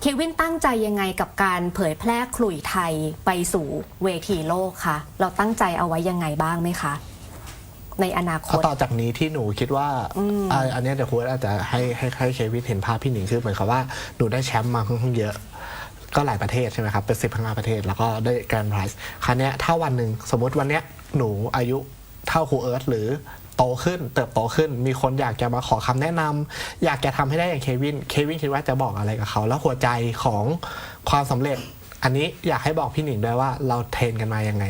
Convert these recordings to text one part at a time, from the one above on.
เควินตั้งใจยังไงกับการเผยแพร่ขลุ่ยไทยไปสู่เวทีโลกคะเราตั้งใจเอาไว้ยังไงบ้างไหมคะ ในอนาคเอาตต่อจากนี้ที่หนูคิดว่าอ่าอันเนี้ยเดี๋ยวคุณอาจจะให้ให้ให้เควินเห็นภาพพี่หนิงคือเหมือนกับว่าหนูได้แชมป์มาค่อนข้างเยอะก็หลายประเทศใช่ไหมครับ เป็นสิบห้าประเทศ แล้วก็ได้แกรนด์ไพรส์ครั้เนี้ยถ้าวันหนึ่งสมมติวันเนี้ยหนูอายุเท่าครูเอิร์ธหรือ โตขึ้น เติบโตขึ้น มีคนอยากจะมาขอคำแนะนำอยากจะทำให้ได้อย่างเควินเควินคิดว่าจะบอกอะไรกับเขา แล้วหัวใจของความสำเร็จ อันนี้อยากให้บอกพี่หนิงด้วยว่าเราเทรนกันมายังไง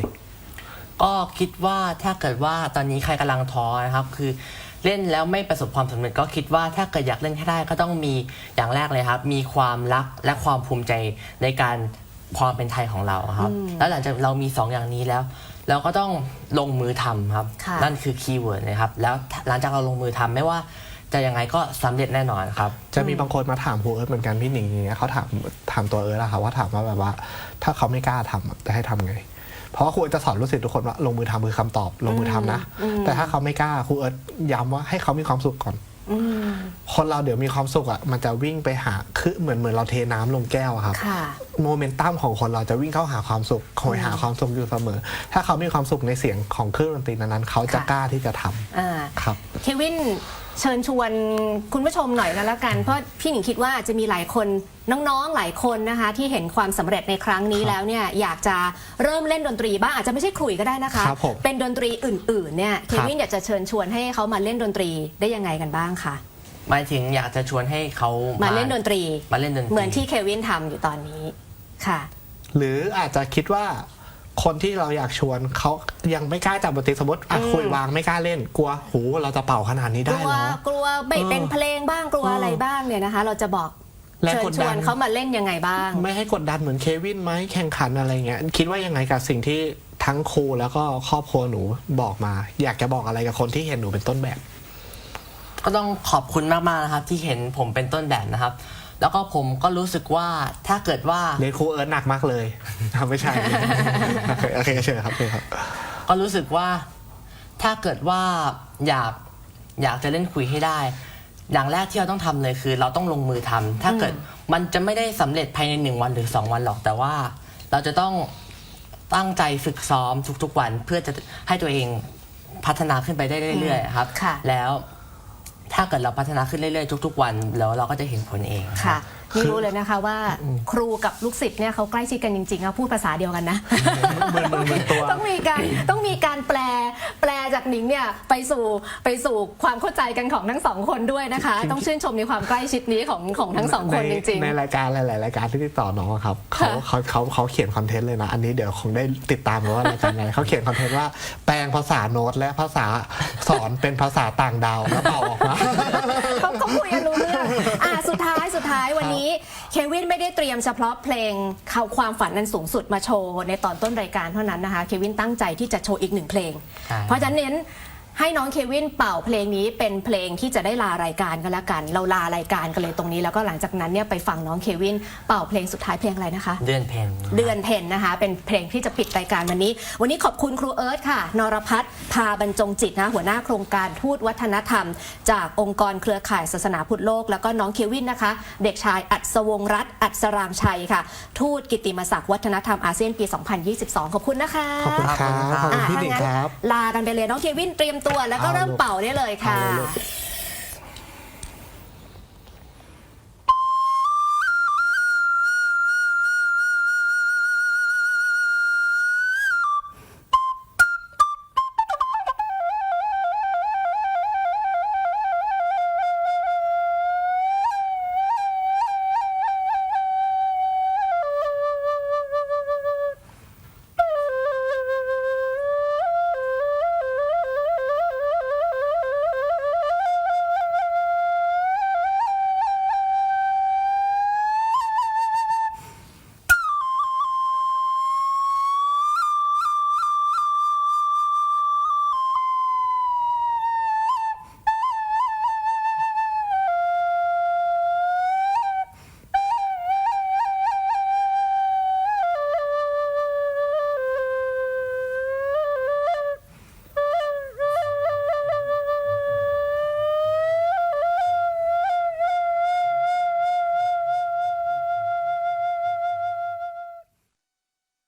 ก็คิดว่าถ้าเกิดว่าตอนนี้ใครกำลังท้อนะครับคือเล่นแล้วไม่ประสบความสำเร็จก็คิดว่าถ้าเกิดอยากเล่นให้ได้ก็ต้องมีอย่างแรกเลยครับ มีความรักและความภูมิใจในการ ความเป็นไทยของเราครับ แล้วหลังจากเรามีสองอย่างนี้แล้ว เราก็ต้องลงมือทำครับค่ะนั่นคือคีย์เวิร์ดนะครับ แล้วหลังจากเราลงมือทำไม่ว่าจะยังไงก็สำเร็จแน่นอนครับ จะมีบางคนมาถามครูเอิร์ธเหมือนกันพี่หนิงอย่างเงี้ยเขาถามถามตัวเอิร์ธอะค่ะว่าถามว่าแบบว่า ถ้าเขาไม่กล้าทำอะจะให้ทำไง เพราะว่าครูเอิร์ธจะสอนลูกศิษย์ทุกคนว่าลงมือทำคือคำตอบ ลงมือทำนะ แต่ถ้าเขาไม่กล้าครูเอิร์ธย้ำว่าให้เขามีความสุขก่อนอืม คนเราเดี๋ยวมีความสุขอะมันจะวิ่งไปหาคือเหมือนเหมือนเราเทน้ำลงแก้วอะครับค่ะ โมเมนตัมของคนเราจะวิ่งเข้าหาความสุขคอยหาความสุขอยู่เสมอ ถ้าเขามีความสุขในเสียงของเครื่องดนตรีนั้นๆเขาจะค่ะกล้าที่จะทำอ่าครับเควินเชิญชวนคุณผู้ชมหน่อยก็แล้วกัน เพราะพี่หนิงคิดว่าจะมีหลายคนน้องๆ หลายคนนะคะ ที่เห็นความสำเร็จในครั้งนี้ครับแล้วเนี่ยอยากจะเริ่มเล่นดนตรีบ้างอาจจะไม่ใช่ขลุ่ยก็ได้นะคะครับผมเป็นดนตรีอื่นๆเนี่ยเคครับวินอยากจะเชิญชวนให้เขามาเล่นดนตรีได้ยังไงกันบ้างคะ หมายถึงอยากจะชวนให้เขามามาเล่นดนตรี มาเล่นดนตรี เหมือนที่เควินทำอยู่ตอนนี้ค่ะ หรืออาจจะคิดว่าคนที่เราอยากชวนเขายังไม่กล้าจับดนตรีสมมติอะอืมคุยวางไม่กล้าเล่นกลัวหูเราจะเป่าขนาดนี้กได้ลัวเหรอ กลัวไม่เออเป็นเพลงบ้างกลัวเออออะไรบ้างเนี่ยนะคะ เราจะบอกและเชิญกดชดัวน นเขามาเล่นยังไงบ้าง ไม่ให้กดดันเหมือนเควินไหมแข่งขันอะไรเงี้ยคิดว่ายังไงกับสิ่งที่ทั้งครูแล้วก็ครอบครัวหนูบอกมา อยากจะบอกอะไรกับคนที่เห็นหนูเป็นต้นแบบ ก็ต้องขอบคุณมากๆนะครับ ที่เห็นผมเป็นต้นแบบนะครับ แล้วก็ผมก็รู้สึกว่าถ้าเกิดว่าเรียนครูเอิร์ธหนักมากเลยไม่ใช่โอเคโอเคเชิญครับเชิญครับ ก็รู้สึกว่าถ้าเกิดว่าอยากอยากจะเล่นคุยให้ได้ อย่างแรกที่เราต้องทำเลยคือ เราต้องลงมือทำถ้าเกิดมันจะไม่ได้สำเร็จภายในหนึ่งวันหรือสองวันหรอกแต่ว่า เราจะต้องตั้งใจฝึกซ้อมทุกๆวัน เพื่อจะให้ตัวเองพัฒนาขึ้นไปได้เรื่อยๆครับค่ะแล้ว ถ้าเกิดเราพัฒนาขึ้นเรื่อยๆ ทุก ๆ วัน แล้วเราก็จะเห็นผลเองรับค่ะนี่รู้เลยนะคะว่าครูกับลูกศิษย์เนี่ยเขาใกล้ชิดกันจริงๆอะพูดภาษาเดียวกันนะ เหมือนเหมือนเหมือนตัว ต้องมีการต้องมีการแปลแปลจากห นิงเนี่ยไปสู่ไปสู่ความเข้าใจกันของทั้งสองคนด้วยนะคะ ต้องชื่นชมในความใกล้ชิดนี้ของของทั้งสองคนจริงในรายการหลายๆรายการที่ติดต่อน้องอะครับเขาค่ะ เขาเขาเขาเขียนคอนเทนต์เลยนะ อันนี้เดี๋ยวคงได้ติดตามว่ารายการอะไรเขาเขียนคอนเทนต์ว่าแปลงภาษาโน้ตและภาษาสอนเป็นภาษาต่างดาวแล้วเป่าออกมาๆเขาเขาคุยกันรู้เรื่องอะสุดท้ายสุดท้ายวันนี้เควิ นไม่ได้เตรียมเฉพาะเพลงเขาความฝันนันสูงสุดมาโชว์ในตอนต้นรายการเท่านั้นนะคะ เควินตั้งใจที่จะโชว์อีกหนึ่งเพลง ใช่ เพราะฉะนั้นเน้น ให้น้องเควินเป่าเพลงนี้เป็นเพลงที่จะได้ลารายการกันแล้วกัน เราลารายการกันเลยตรงนี้ แล้วก็หลังจากนั้นเนี่ยไปฟังน้องเควินเป่าเพลงสุดท้ายเพลงอะไรนะคะ เดือนเพนเดือนเพนนะคะ เป็นเพลงที่จะปิดรายการวันนี้ วันนี้ขอบคุณครูเอิร์ธค่ะ นรพัฒน์พาบรรจงจิตนะหัวหน้าโครงการทูตวัฒนธรรม จากองค์กรเครือข่ายศาสนาพุทธโลก แล้วก็น้องเควินนะคะ เด็กชายอัศวงศ์รัตน์อัศรามชัยค่ะ ทูตกิตติมศักดิ์วัฒนธรรมอาเซียนปี 2022 ขอบคุณนะคะขอบคุณครับขอบคุณพี่หนิงครับลากันไปเลยน้องเควินเตรียมตัวตัวแล้วก็เริ่มเป่าได้เลยค่ะ